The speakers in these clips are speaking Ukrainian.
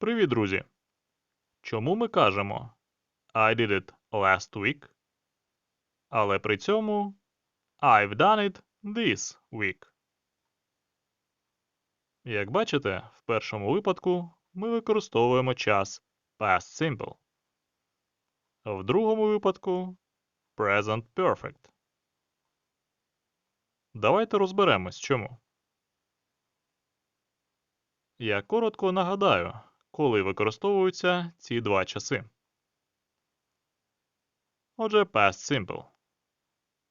Привіт, друзі! Чому ми кажемо I did it last week, але при цьому I've done it this week? Як бачите, в першому випадку ми використовуємо час past simple. В другому випадку present perfect. Давайте розберемось чому. Я коротко нагадаю, коли використовуються ці два часи. Отже, past simple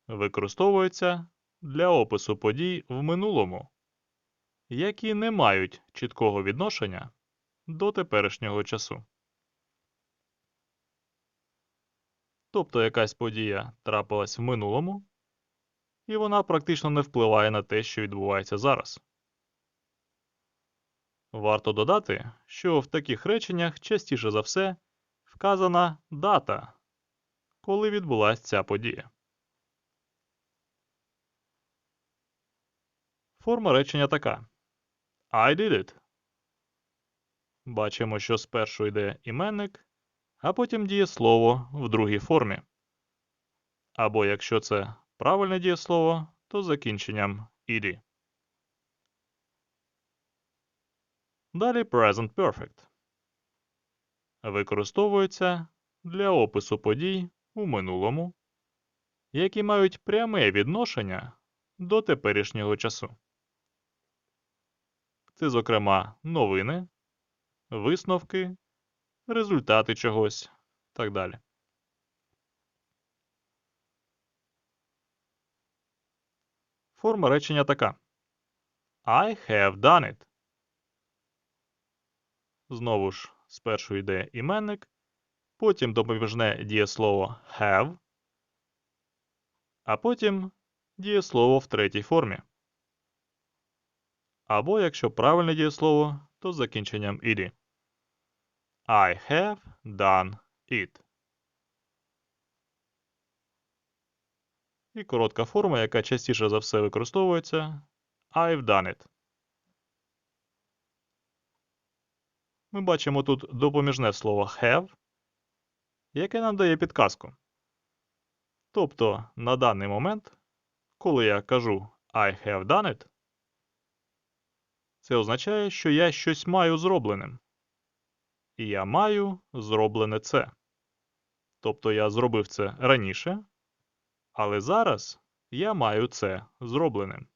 використовується для опису подій в минулому, які не мають чіткого відношення до теперішнього часу. Тобто якась подія трапилась в минулому, і вона практично не впливає на те, що відбувається зараз. Варто додати, що в таких реченнях частіше за все вказана дата, коли відбулася ця подія. Форма речення така: I did it. Бачимо, що спершу йде іменник, а потім дієслово в другій формі. Або якщо це правильне дієслово, то закінченням «ed». Далі Present Perfect. Використовується для опису подій у минулому, які мають пряме відношення до теперішнього часу. Це, зокрема, новини, висновки, результати чогось так далі. Форма речення така: I have done it. Знову ж, спершу йде іменник, потім допоміжне дієслово have, а потім дієслово в третій формі. Або, якщо правильне дієслово, то з закінченням «ed». I have done it. І коротка форма, яка частіше за все використовується I've done it. Ми бачимо тут допоміжне слово have, яке нам дає підказку. Тобто, на даний момент, коли я кажу I have done it, це означає, що я щось маю зробленим. І я маю зроблене це. Тобто я зробив це раніше, але зараз я маю це зробленим.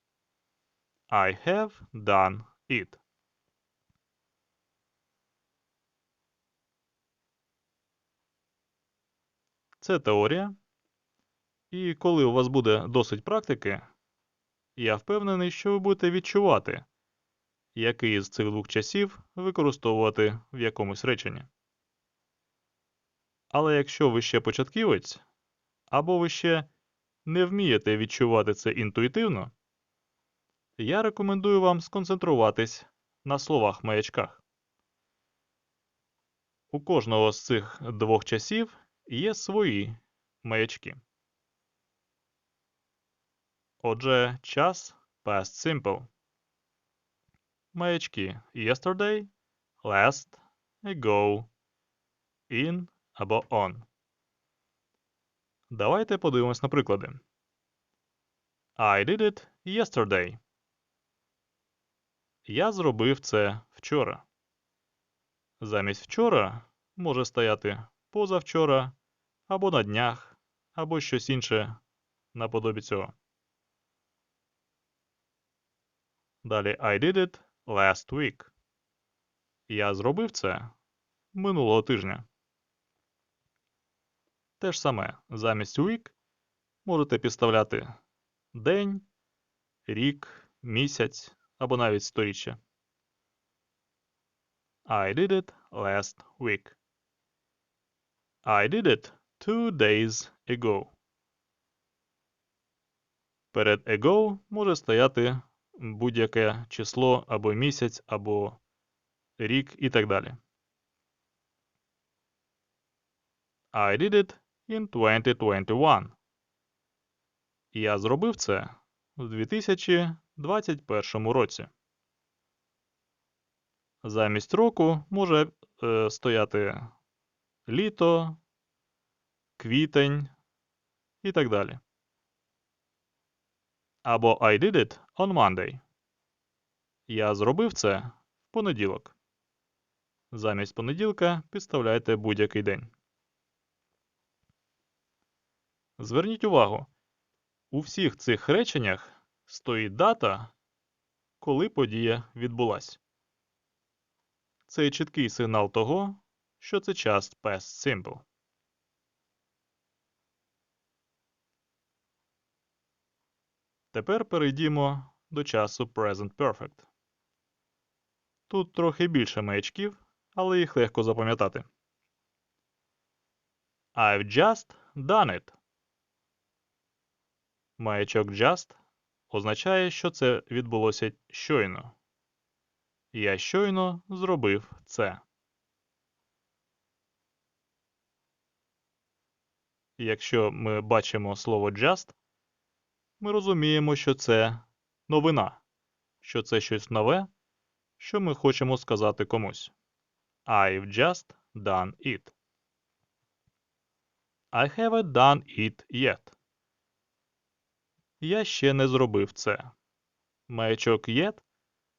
I have done it. Це теорія. І коли у вас буде досить практики, я впевнений, що ви будете відчувати, який з цих двох часів використовувати в якомусь реченні. Але якщо ви ще початківець, або ви ще не вмієте відчувати це інтуїтивно, я рекомендую вам сконцентруватись на словах маячках. У кожного з цих двох часів є свої маячки. Отже, час past simple. Маячки yesterday, last, ago, in або on. Давайте подивимось на приклади. I did it yesterday. Я зробив це вчора. Замість вчора може стояти позавчора, або на днях, або щось інше наподобі цього. Далі I did it last week. Я зробив це минулого тижня. Те ж саме замість week можете підставляти день, рік, місяць або навіть сторіччя. I did it last week. I did it two days ago. Перед ago може стояти будь-яке число або місяць, або рік і так далі. I did it in 2021. Я зробив це в 2021 році. Замість року може е, стояти літо, квітень і так далі. Або I did it on Monday. Я зробив це в понеділок. Замість понеділка підставляйте будь-який день. Зверніть увагу, у всіх цих реченнях стоїть дата, коли подія відбулась. Це чіткий сигнал того, що це час past simple. Тепер перейдімо до часу present perfect. Тут трохи більше маячків, але їх легко запам'ятати. I've just done it. Маячок just означає, що це відбулося щойно. Я щойно зробив це. Якщо ми бачимо слово just, ми розуміємо, що це новина, що це щось нове, що ми хочемо сказати комусь. I've just done it. I haven't done it yet. Я ще не зробив це. Маячок yet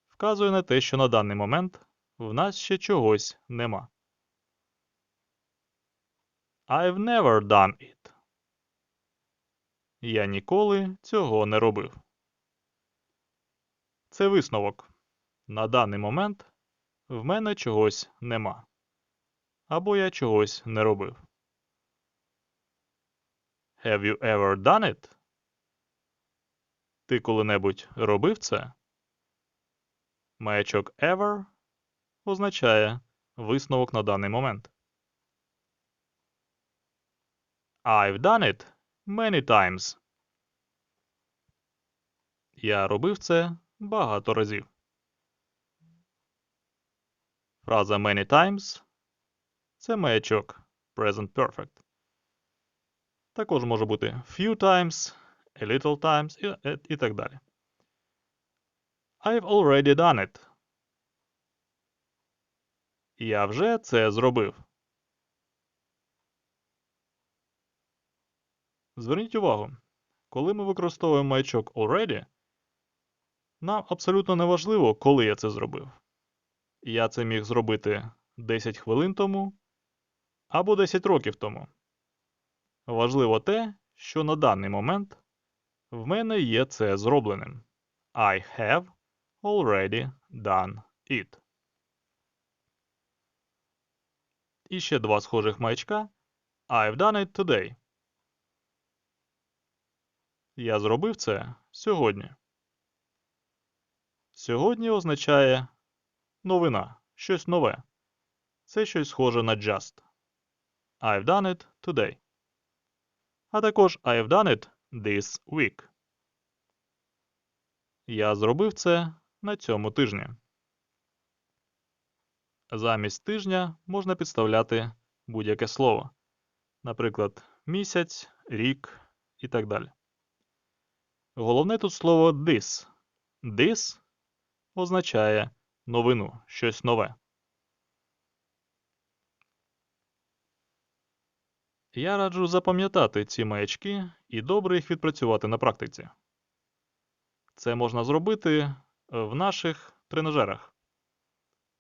вказує на те, що на даний момент в нас ще чогось нема. I've never done it. Я ніколи цього не робив. Це висновок. На даний момент в мене чогось нема. Або я чогось не робив. Have you ever done it? Ти коли-небудь робив це? Маячок ever означає висновок на даний момент. I've done it many times. Я робив це багато разів. Фраза many times це маячок present perfect. Також може бути few times, a little times і, і так далі. I've already done it. Я вже це зробив. Зверніть увагу, коли ми використовуємо маячок already, нам абсолютно не важливо, коли я це зробив. Я це міг зробити 10 хвилин тому або 10 років тому. Важливо те, що на даний момент в мене є це зробленим. I have already done it. І ще два схожих маячка. I've done it today. Я зробив це сьогодні. Сьогодні означає новина, щось нове. Це щось схоже на just. I've done it today. А також I've done it this week. Я зробив це на цьому тижні. Замість тижня можна підставляти будь-яке слово. Наприклад, місяць, рік і так далі. Головне тут слово this. This означає новину, щось нове. Я раджу запам'ятати ці маячки і добре їх відпрацювати на практиці. Це можна зробити в наших тренажерах,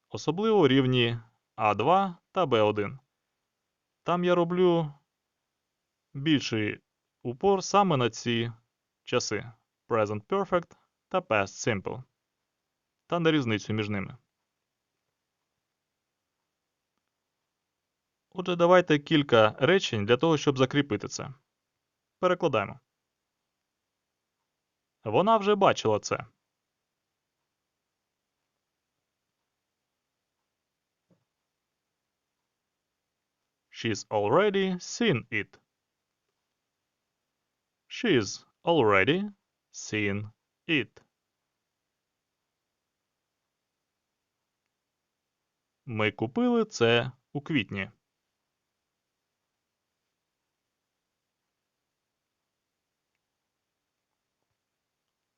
особливо рівні А2 та Б1. Там я роблю більший упор саме на ці часи Present Perfect та Past Simple та на різницю між ними. Отже, давайте кілька речень для того, щоб закріпити це. Перекладаємо. Вона вже бачила це. She's already seen it. She's already seen it. Ми купили це у квітні.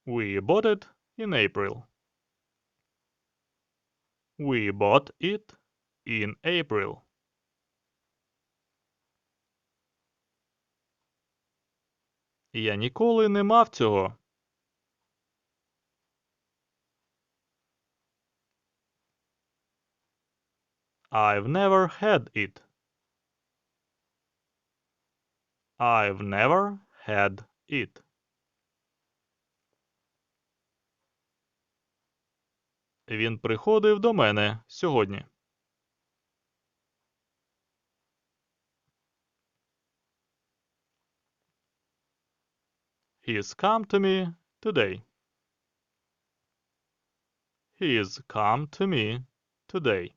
We bought it in April. We bought it in April. Я ніколи не мав цього. I've never had it. I've never had it. Він приходив до мене сьогодні. He's come to me today. He's come to me today.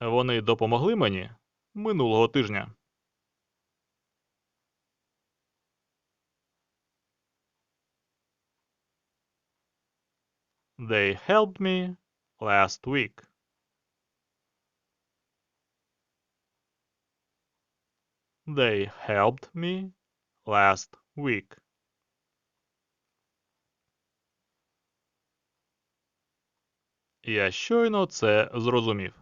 Вони допомогли мені минулого тижня. They helped me last week. They helped me last week. Я щойно це зрозумів.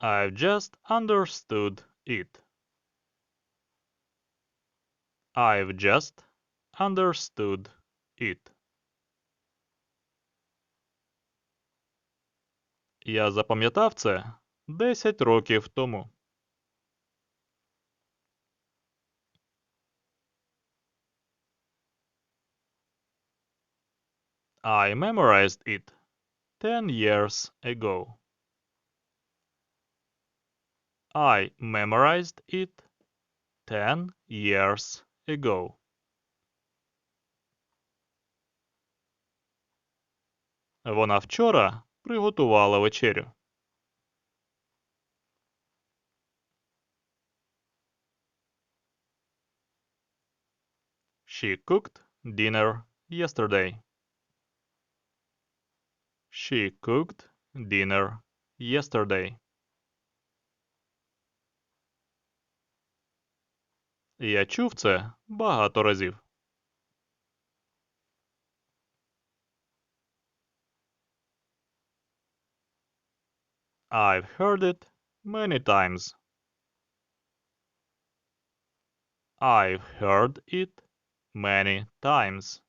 I've just understood it. I've just understood it. Я запам'ятав це 10 років тому. I memorized it 10 years ago. I memorized it 10 years ago. Вона вчора приготувала вечерю. She cooked dinner yesterday. She cooked dinner yesterday. Я чув це багато разів. I've heard it many times. I've heard it many times.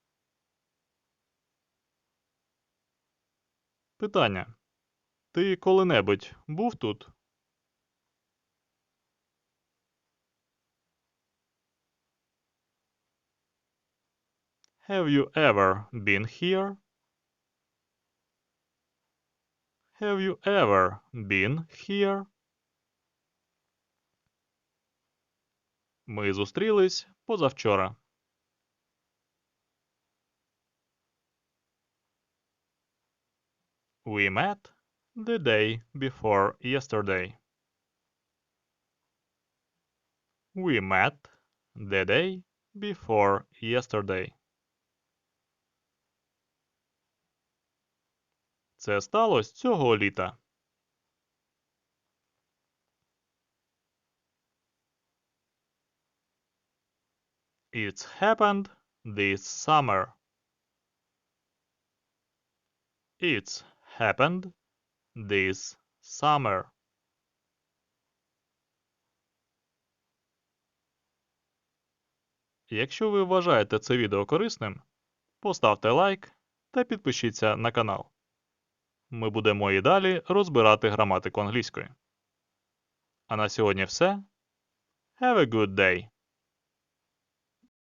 Питання. Ти коли-небудь був тут? Have you ever been here? Have you ever been here? Ми зустрілись позавчора. We met the day before yesterday. We met the day before yesterday. Це сталося цього літа. It's happened this summer. It's happened this summer. Якщо ви вважаєте це відео корисним, поставте лайк та підпишіться на канал. Ми будемо і далі розбирати граматику англійської. А на сьогодні все. Have a good day!